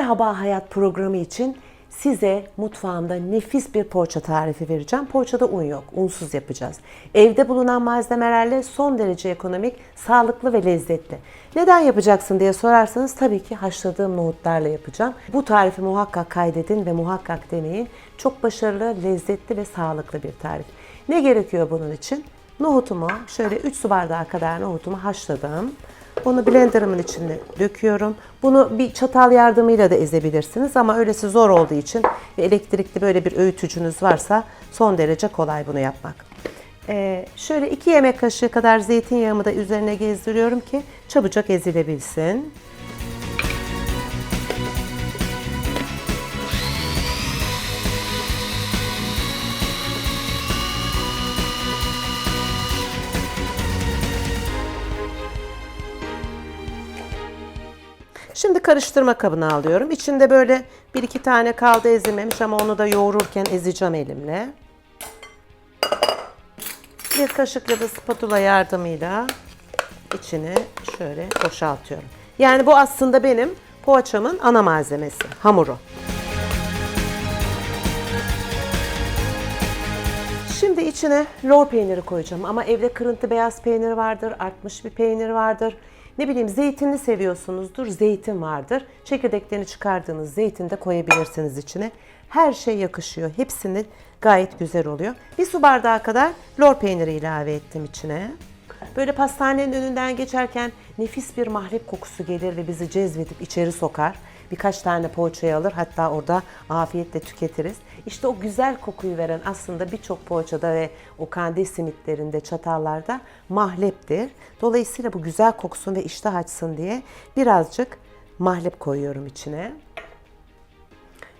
Merhaba Hayat programı için size mutfağımda nefis bir poğaça tarifi vereceğim. Poğaçada un yok, unsuz yapacağız. Evde bulunan malzemelerle son derece ekonomik, sağlıklı ve lezzetli. Neden yapacaksın diye sorarsanız tabii ki haşladığım nohutlarla yapacağım. Bu tarifi muhakkak kaydedin ve muhakkak deneyin. Çok başarılı, lezzetli ve sağlıklı bir tarif. Ne gerekiyor bunun için? Nohutumu şöyle 3 su bardağı kadar nohutumu haşladım. Bunu blenderımın içine döküyorum. Bunu bir çatal yardımıyla da ezebilirsiniz ama öylesi zor olduğu için ve elektrikli böyle bir öğütücünüz varsa son derece kolay bunu yapmak. Ee, şöyle 2 yemek kaşığı kadar zeytinyağımı da üzerine gezdiriyorum ki çabucak ezilebilsin. Şimdi karıştırma kabına alıyorum. İçinde böyle bir iki tane kaldı ezilmemiş ama onu da yoğururken ezeceğim elimle. Bir kaşık ya da spatula yardımıyla içine şöyle boşaltıyorum. Yani bu aslında benim poğaçamın ana malzemesi, hamuru. Şimdi içine lor peyniri koyacağım ama evde kırıntı beyaz peynir vardır, artmış bir peynir vardır. Ne bileyim zeytinli seviyorsunuzdur, zeytin vardır. Çekirdeklerini çıkardığınız zeytin de koyabilirsiniz içine. Her şey yakışıyor. Hepsinin gayet güzel oluyor. Bir su bardağı kadar lor peyniri ilave ettim içine. Böyle pastanenin önünden geçerken nefis bir mahlep kokusu gelir ve bizi cezbedip içeri sokar. Birkaç tane poğaçayı alır hatta orada afiyetle tüketiriz. İşte o güzel kokuyu veren aslında birçok poğaçada ve o kandil simitlerinde, çatallarda mahleptir. Dolayısıyla bu güzel koksun ve iştah açsın diye birazcık mahlep koyuyorum içine.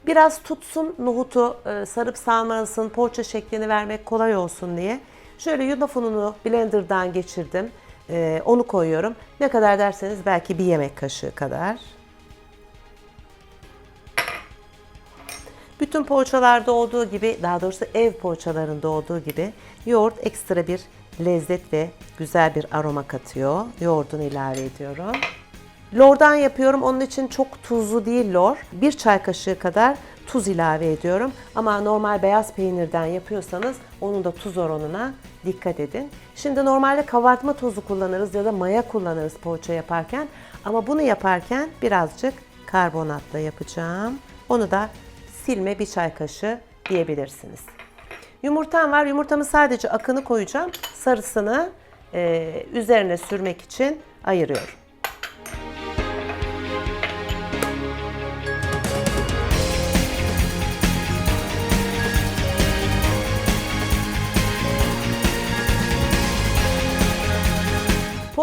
Biraz tutsun nohutu e, sarıp sarmalasın, poğaça şeklini vermek kolay olsun diye. Şöyle yulaf ununu blenderdan geçirdim. E, onu koyuyorum. Ne kadar derseniz belki bir yemek kaşığı kadar. Bütün poğaçalarda olduğu gibi, daha doğrusu ev poğaçalarında olduğu gibi yoğurt ekstra bir lezzet ve güzel bir aroma katıyor. Yoğurdunu ilave ediyorum. Lordan yapıyorum. Onun için çok tuzlu değil lor. Bir çay kaşığı kadar tuz ilave ediyorum. Ama normal beyaz peynirden yapıyorsanız onun da tuz oranına dikkat edin. Şimdi normalde kabartma tozu kullanırız ya da maya kullanırız poğaça yaparken. Ama bunu yaparken birazcık karbonatla yapacağım. Onu da silme bir çay kaşığı diyebilirsiniz. Yumurtam var. Yumurtamı sadece akını koyacağım. Sarısını e, üzerine sürmek için ayırıyorum.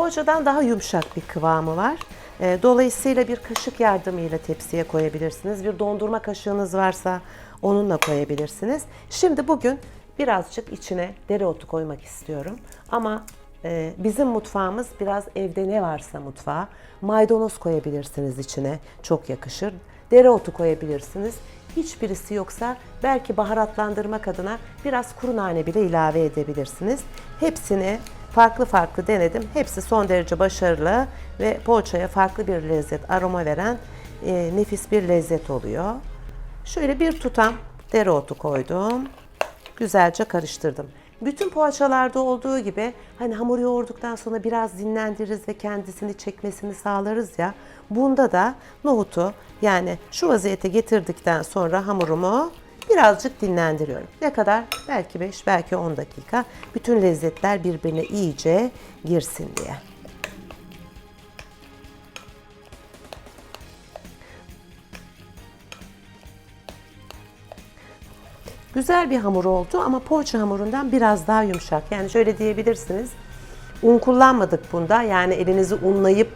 Poğaçadan daha yumuşak bir kıvamı var. E, Dolayısıyla bir kaşık yardımıyla tepsiye koyabilirsiniz. Bir dondurma kaşığınız varsa onunla koyabilirsiniz. Şimdi bugün birazcık içine dereotu koymak istiyorum. Ama e, bizim mutfağımız biraz evde ne varsa mutfağa. Maydanoz koyabilirsiniz içine. Çok yakışır. Dereotu koyabilirsiniz. Hiçbirisi yoksa belki baharatlandırmak adına biraz kuru nane bile ilave edebilirsiniz. Hepsini farklı farklı denedim. Hepsi son derece başarılı ve poğaçaya farklı bir lezzet, aroma veren e, nefis bir lezzet oluyor. Şöyle bir tutam dereotu koydum. Güzelce karıştırdım. Bütün poğaçalarda olduğu gibi hani hamur yoğurduktan sonra biraz dinlendiririz ve kendisini çekmesini sağlarız ya. Bunda da nohutu yani şu vaziyete getirdikten sonra hamurumu birazcık dinlendiriyorum. Ne kadar? Belki 5, belki 10 dakika. Bütün lezzetler birbirine iyice girsin diye. Güzel bir hamur oldu ama poğaça hamurundan biraz daha yumuşak. Yani şöyle diyebilirsiniz. Un kullanmadık bunda. Yani elinizi unlayıp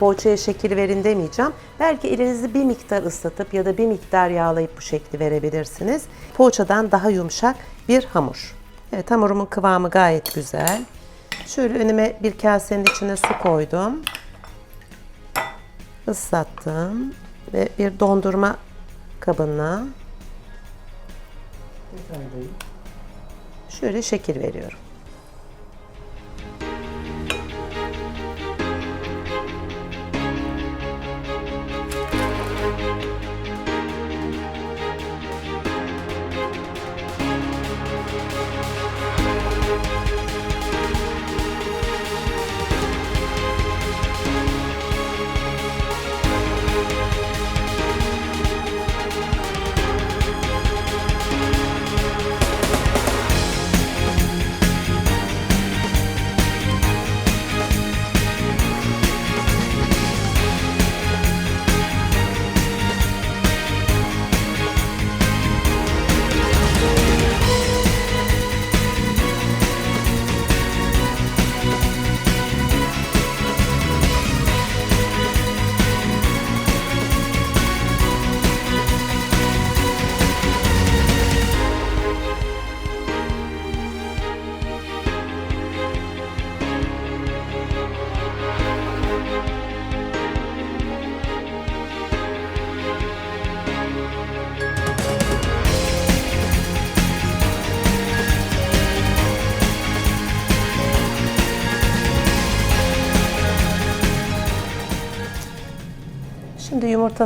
poğaçaya şekil verin demeyeceğim. Belki elinizi bir miktar ıslatıp ya da bir miktar yağlayıp bu şekli verebilirsiniz. Poğaçadan daha yumuşak bir hamur. Evet hamurumun kıvamı gayet güzel. Şöyle önüme bir kasenin içine su koydum. Islattım ve bir dondurma kabına şöyle şekil veriyorum.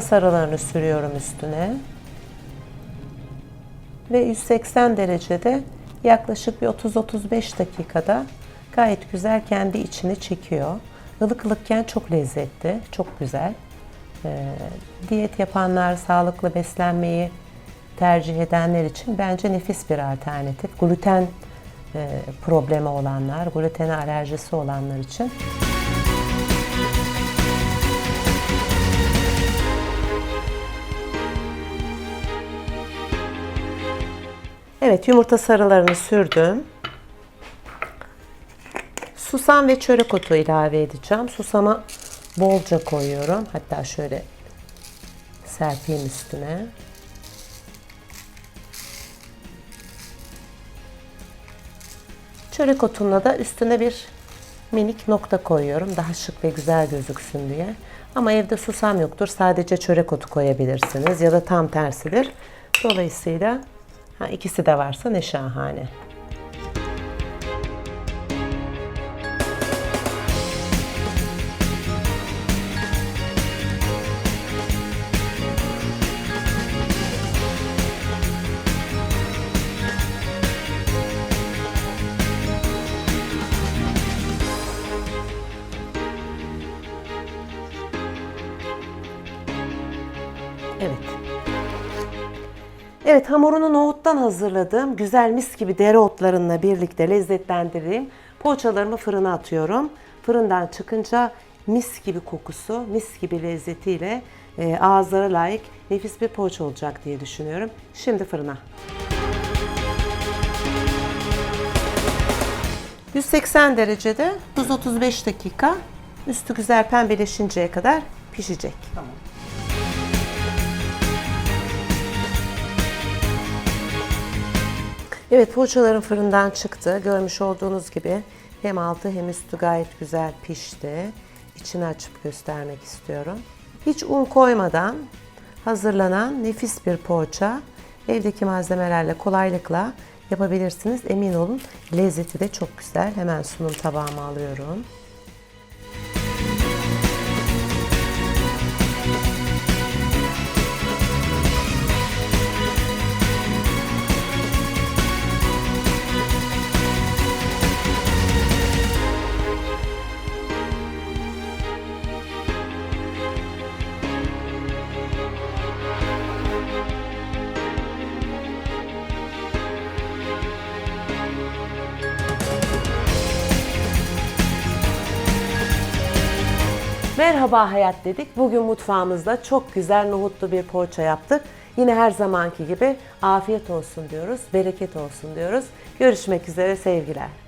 Sarılarını sürüyorum üstüne. Ve 180 derecede yaklaşık bir 30-35 dakikada gayet güzel kendi içini çekiyor. Ilık ılıkken çok lezzetli, çok güzel. Ee, diyet yapanlar, sağlıklı beslenmeyi tercih edenler için bence nefis bir alternatif. Gluten e, problemi olanlar, glutene alerjisi olanlar için Evet yumurta sarılarını sürdüm. Susam ve çörek otu ilave edeceğim. Susama bolca koyuyorum. Hatta şöyle serpeyim üstüne. Çörek otunla da üstüne bir minik nokta koyuyorum. Daha şık ve güzel gözüksün diye. Ama evde susam yoktur. Sadece çörek otu koyabilirsiniz. Ya da tam tersidir. Dolayısıyla ha, ikisi de varsa ne şahane. Evet hamurunu nohuttan hazırladığım güzel mis gibi dereotlarınla birlikte lezzetlendirdiğim poğaçalarımı fırına atıyorum. Fırından çıkınca mis gibi kokusu, mis gibi lezzetiyle e, ağızlara layık nefis bir poğaça olacak diye düşünüyorum. Şimdi fırına. 180 derecede 135 dakika üstü güzel pembeleşinceye kadar pişecek. Evet poğaçalarım fırından çıktı. Görmüş olduğunuz gibi hem altı hem üstü gayet güzel pişti. İçini açıp göstermek istiyorum. Hiç un koymadan hazırlanan nefis bir poğaça. Evdeki malzemelerle kolaylıkla yapabilirsiniz. Emin olun lezzeti de çok güzel. Hemen sunum tabağıma alıyorum. Merhaba hayat dedik. Bugün mutfağımızda çok güzel nohutlu bir poğaça yaptık. Yine her zamanki gibi afiyet olsun diyoruz, bereket olsun diyoruz. Görüşmek üzere sevgiler.